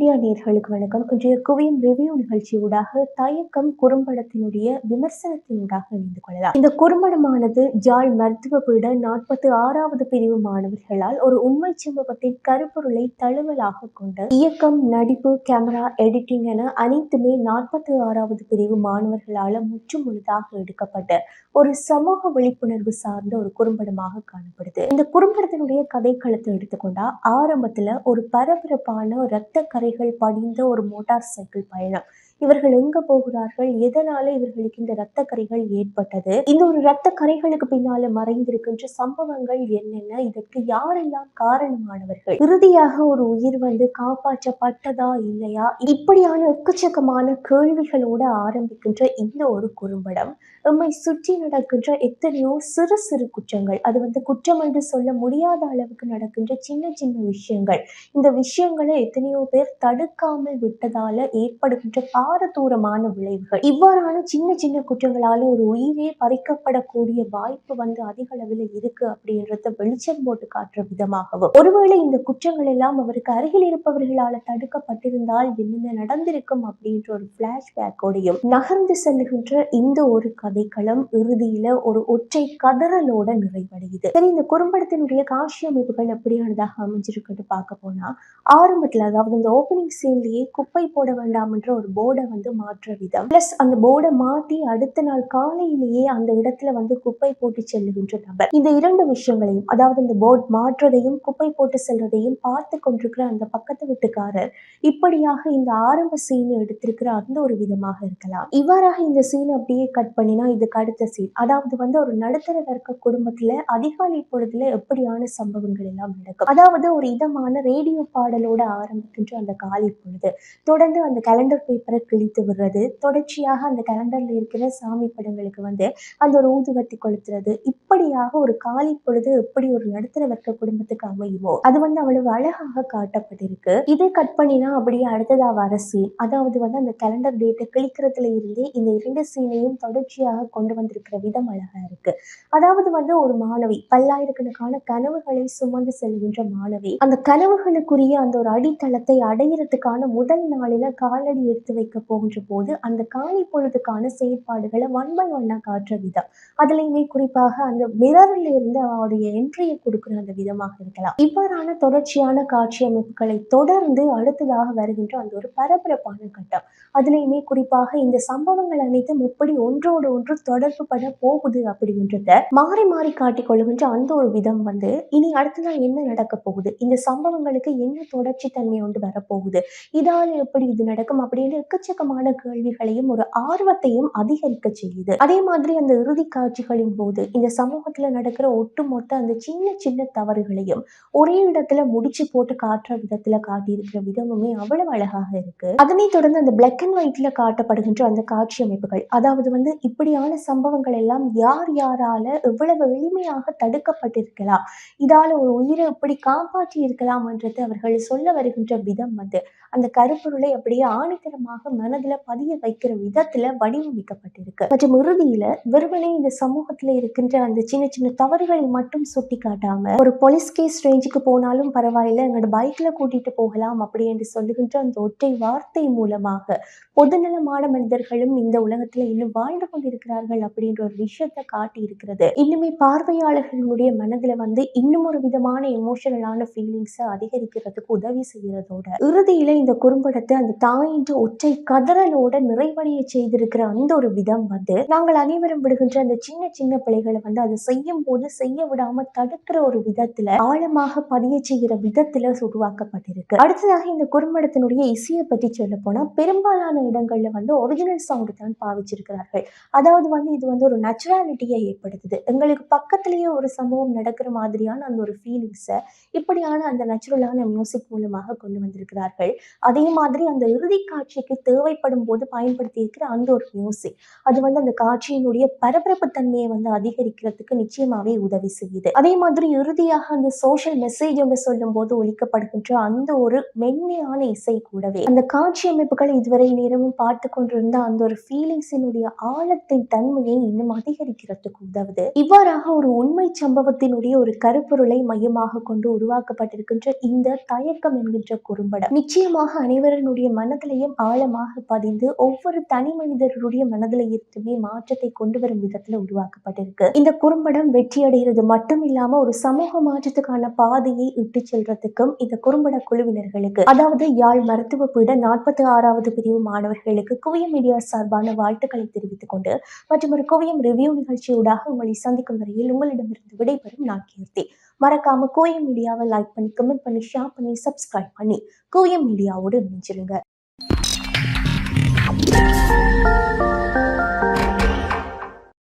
Media நேர்களுக்கு வணக்கம். இன்றைய குவியும் ரிவ்யூ நிகழ்ச்சியூடாக தயக்கம் குறும்படத்தினுடைய விமர்சனத்தினூடாக இணைந்து கொள்ளலாம். இந்த குறும்படமானது ஜாழ் மருத்துவ பீட நாற்பத்தி ஆறாவது பிரிவு மாணவர்களால் ஒரு உண்மை சம்பவத்தின் கருப்பொருளை தழுவலாக கொண்ட இயக்கம் நடிப்பு கேமரா எடிட்டிங் என அனைத்துமே நாற்பத்தி ஆறாவது பிரிவு மாணவர்களால் முற்றும் முழுதாக எடுக்கப்பட்ட ஒரு சமூக விழிப்புணர்வு சார்ந்த ஒரு குறும்படமாக காணப்படுது. இந்த குறும்படத்தினுடைய கதைக்களத்தை எடுத்துக்கொண்டா ஆரம்பத்துல ஒரு பரபரப்பான ரத்த கரை பாறைகள் படிந்த ஒரு மோட்டார் சைக்கிள் பயணம். இவர்கள் எங்க போகிறார்கள்? எதனால இவர்களுக்கு இந்த இரத்த கரைகள் ஏற்பட்டது? இந்த ஒரு இரத்த கரைகளுக்கு பின்னால மறைந்திருக்கின்ற சம்பவங்கள் என்னென்ன? இதற்கு யாரெல்லாம் காரணமானவர்கள்? இறுதியாக ஒரு உயிர் வந்து காப்பாற்றப்பட்டதா இல்லையா? இப்படியான எக்கச்சக்கமான கேள்விகளோட ஆரம்பிக்கின்ற இந்த ஒரு குறும்படம் நம்மை சுற்றி நடக்கின்ற எத்தனையோ சிறு சிறு குற்றங்கள் அது வந்து குற்றம் என்று சொல்ல முடியாத அளவுக்கு நடக்கின்ற சின்ன சின்ன விஷயங்கள். இந்த விஷயங்களை எத்தனையோ பேர் தடுக்காமல் விட்டதால ஏற்படுகின்ற பாரதூரமான விளைவுகள். இவ்வாறான சின்ன சின்ன குற்றங்களால ஒரு உயிரே பறிக்கப்படக்கூடிய வாய்ப்பு வந்து அதிக அளவில் இருக்கு அப்படின்றத வெளிச்சம் போட்டு காட்டுற விதமாகவும். ஒருவேளை இந்த குற்றங்கள் எல்லாம் அவருக்கு அருகில் இருப்பவர்களால தடுக்கப்பட்டிருந்தால் என்னென்ன நடந்திருக்கும் அப்படின்ற ஒரு பிளாஷ்பேக்கோடையும் நகர்ந்து செல்லுகின்ற இந்த ஒரு கதைக்களம் இறுதியில ஒரு ஒற்றை கதறலோட நிறைவடையுது. சரி இந்த குறும்படத்தினுடைய காட்சி அமைப்புகள் எப்படியானதாக அமைஞ்சிருக்குன்னு பார்க்க போனா ஆரம்பத்துல அதாவது இந்த ஓப்பனிங் சீன்லயே குப்பை போட வேண்டாம் என்ற ஒரு போர்டு வந்து மாற்ற விதம். பிளஸ் அந்த போர்டை மாற்றி அடுத்த நாள் காலையிலேயே அந்த இடத்துல வந்து குப்பை போட்டு செல்லுகின்ற நபர். இந்த இரண்டு விஷயங்களையும் அதாவது இந்த போர்ட் மாற்றுறதையும் குப்பை போட்டு செல்றதையும் பார்த்து கொண்டிருக்கிற அந்த பக்கத்து வீட்டுக்காரர் இப்படியாக இந்த ஆரம்ப சீன் எடுத்திருக்கிற அந்த ஒரு விதமாக இருக்கலாம். இவ்வாறாக இந்த சீன் அப்படியே கட் பண்ணினா இதுக்கு அடுத்த சீன் அதாவது வந்து ஒரு நடுத்தர வர்க்க குடும்பத்துல அதிகாலை பொழுதுல எப்படியான சம்பவங்கள் எல்லாம் நடக்கும்? அதாவது ஒரு இதமான ரேடியோ பாடலோட ஆரம்பிக்கின்ற அந்த காலை பொழுது தொடர்ந்து அந்த கேலண்டர் பேப்பரை கிழித்து விடுறது. தொடர்ச்சியாக அந்த கேலண்டரில் இருக்கிற சாமி படங்களுக்கு வந்து அந்த ஒரு ஊதுவத்தி கொளுத்துறது. இப்படியாக ஒரு காலை பொழுது எப்படி ஒரு நடுத்தர வர்க்க குடும்பத்துக்கு அமையுமோ? அது வந்து அவ்வளவு அழகாக காட்டப்பட்டிருக்கு. இதை கட் பண்ணினா அப்படியே அடுத்ததா வர சீன் அதாவது வந்து அந்த கேலண்டர் டேட்டை கிழிக்கிறதுல இருந்தே இந்த இரண்டு சீனையும் தொடர்ச்சியாக கொண்டு வந்திருக்கிற விதம் அழகா இருக்கு. அதாவது வந்து ஒரு மாணவி பல்லாயிரக்கணக்கான கனவுகளை சுமந்து செல்கின்ற மாணவி அந்த கனவுகளுக்குரிய அந்த ஒரு அடித்தளத்தை அடையிறதுக்கான முதல் நாளில காலடி எடுத்து வைக்க போகின்ற போது அந்த காலை பொழுதுக்கான செயற்பாடுகளை ஒன் பை ஒன்னா காட்டுற விதம். அதுலயுமே குறிப்பாக அந்த மிரர்ல இருந்து அவருடைய என்ட்ரியை கொடுக்கிற அந்த விதமாக இருக்கலாம். இவ்வாறான தொடர்ச்சியான காட்சி அமைப்புகளை தொடர்ந்து அடுத்ததாக வருகின்ற அந்த ஒரு பரபரப்பான கட்டம். அதுலயுமே குறிப்பாக இந்த சம்பவங்கள் அனைத்தும் எப்படி ஒன்றோடு ஒன்று தொடர்பு பட போகுது அப்படின்றத மாறி மாறி காட்டிக் கொள்ளுகின்ற அந்த ஒரு விதம் வந்து இனி அடுத்து அடுத்ததான் என்ன நடக்க போகுது? இந்த சம்பவங்களுக்கு என்ன தொடர்ச்சி தன்மை ஒன்று வரப்போகுது இதால் எப்படி இது நடக்கும் அப்படின்னு எக்கச்சக்கமான கேள்விகளையும் ஒரு ஆர்வத்தையும் அதிகரிக்க செய்யுது. அதே மாதிரி அந்த இறுதி காட்சிகளின் போது இந்த சமூகத்துல நடக்கிற ஒட்டுமொத்த அந்த சின்ன சின்ன தவறுகளையும் ஒரே இடத்துல முடிச்சு போட்டு காட்டுற விதத்துல காட்டியிருக்கிற விதமுமே அவ்வளவு அழகாக இருக்கு. அதனை தொடர்ந்து அந்த பிளாக் அண்ட் ஒயிட்ல காட்டப்படுகின்ற அந்த காட்சி அமைப்புகள் அதாவது வந்து இப்படியான சம்பவங்கள் எல்லாம் யார் யாரால எவ்வளவு எளிமையாக தடுக்கப்பட்டிருக்கலாம் இதால ஒரு உயிரை எப்படி காப்பாற்றி இருக்கலாம் என்றது அவர்கள் சொல்ல வருகின்ற விதம் வந்து அந்த கருப்பொருளை அப்படியே ஆணித்தரமாக மனதுல பதிய வைக்கிற விதத்துல வடிவமைக்கப்பட்டிருக்கு. மற்றும் இறுதியில வெறுமனே இந்த சமூகத்துல இருக்கின்ற அந்த சின்ன சின்ன தவறுகளை மட்டும் சுட்டி காட்டாம ஒரு போலீஸ் கேஸ் ரேஞ்சுக்கு போனாலும் பரவாயில்ல எங்களோட பைக்ல கூட்டிட்டு போகலாம் அப்படி என்று சொல்லுகின்ற அந்த ஒற்றை வார்த்தை மூலமாக பொதுநலமான மனிதர்களும் இந்த உலகத்துல இன்னும் வாழ்ந்து கொண்டிருக்கிறார்கள் அப்படின்ற ஒரு விஷயத்தை காட்டி இருக்கிறது இன்னுமே பார்வையாளர்களுடைய மனதுல வந்து இன்னும் ஒரு விதமான எமோஷனலான ஃபீலிங்ஸை அதிகரிக்கிறதுக்கு உதவி செய்யறதோட இறுதியில இந்த குறும்படத்தை அந்த தாயின்ற ஒற்றை கதறலோட நிறைவடைய செய்திருக்கிற அந்த ஒரு விதம் வந்து நாங்கள் அனைவரும் விடுகின்ற அந்த சின்ன சின்ன பிள்ளைகளை வந்து அதை செய்யும் போது செய்ய விடாம தடுக்கிற ஒரு விதத்துல ஆழமாக பதிய செய்கிற விதத்துல உருவாக்கப்பட்டிருக்கு. அடுத்ததாக இந்த குறும்படத்தினுடைய இசையை பற்றி சொல்ல போனா பெரும்பாலான இடங்கள்ல வந்து ஒரிஜினல் சாங் தான் பாவிச்சிருக்கிறார்கள். அதாவது வந்து இது வந்து ஒரு நேச்சுராலிட்டியை ஏற்படுத்துது. எங்களுக்கு பக்கத்திலேயே ஒரு சம்பவம் நடக்கிற மாதிரியான அந்த ஒரு ஃபீலிங்ஸை இப்படியான அந்த நேச்சுரலான மியூசிக் மூலமாக கொண்டு வந்திருக்கிறார்கள். அதே மாதிரி அந்த இறுதி காட்சிக்கு தேவைப்படும் போது பயன்படுத்தி இருக்கிற அந்த ஒரு மியூசிக் அது வந்து அந்த காட்சியினுடைய பரபரப்பு தன்மையை வந்து அதிகரிக்கிறதுக்கு நிச்சயமாவே உதவி செய்யுது. அதே மாதிரி இறுதியாக அந்த சோஷியல் மெசேஜ் என்று சொல்லும் போது ஒழிக்கப்படுகின்ற அந்த ஒரு மென்மையான இசை கூடவே அந்த காட்சி அமைப்புகள் இதுவரை நேரமும் பார்த்து கொண்டிருந்த அந்த ஒரு ஃபீலிங்ஸினுடைய ஆழத்தின் தன்மையை இன்னும் அதிகரிக்கிறதுக்கு உதவுது. இவ்வாறாக ஒரு உண்மை சம்பவத்தினுடைய ஒரு கருப்பொருளை மையமாக கொண்டு உருவாக்கப்பட்டிருக்கின்ற இந்த தயக்கம் என்கின்ற குறும்படம் நிச்சயமாக அனைவருடைய மனதிலையும் ஆழமாக பதிந்து ஒவ்வொரு தனி மனிதருடைய மனதில இருந்துமே மாற்றத்தை கொண்டு வரும் விதத்துல உருவாக்கப்பட்டிருக்கு. இந்த குறும்படம் வெற்றி அடைகிறது மட்டும் இல்லாம ஒரு சமூக மாற்றத்துக்கான பாதையை இட்டு செல்றதுக்கும் இந்த குறும்பட குழுவினர்களுக்கு அதாவது யாழ் மருத்துவ பீட நாற்பத்தி ஆறாவது பிரிவு மாணவர்களுக்கு குவியம் மீடியா சார்பான வாழ்த்துக்களை தெரிவித்துக் கொண்டு மற்றும் ஒரு குவியம் ரிவ்யூ நிகழ்ச்சியூடாக உங்களை சந்திக்கும் வரையில் உங்களிடமிருந்து விடைபெறும் நான் கீர்த்தி. மறக்காம கோயம் மீடியாவை லைக் பண்ணி கமெண்ட் பண்ணி ஷேர் பண்ணி சப்ஸ்கிரைப் பண்ணி கோயம் மீடியாவோடு இணைஞ்சிருங்க.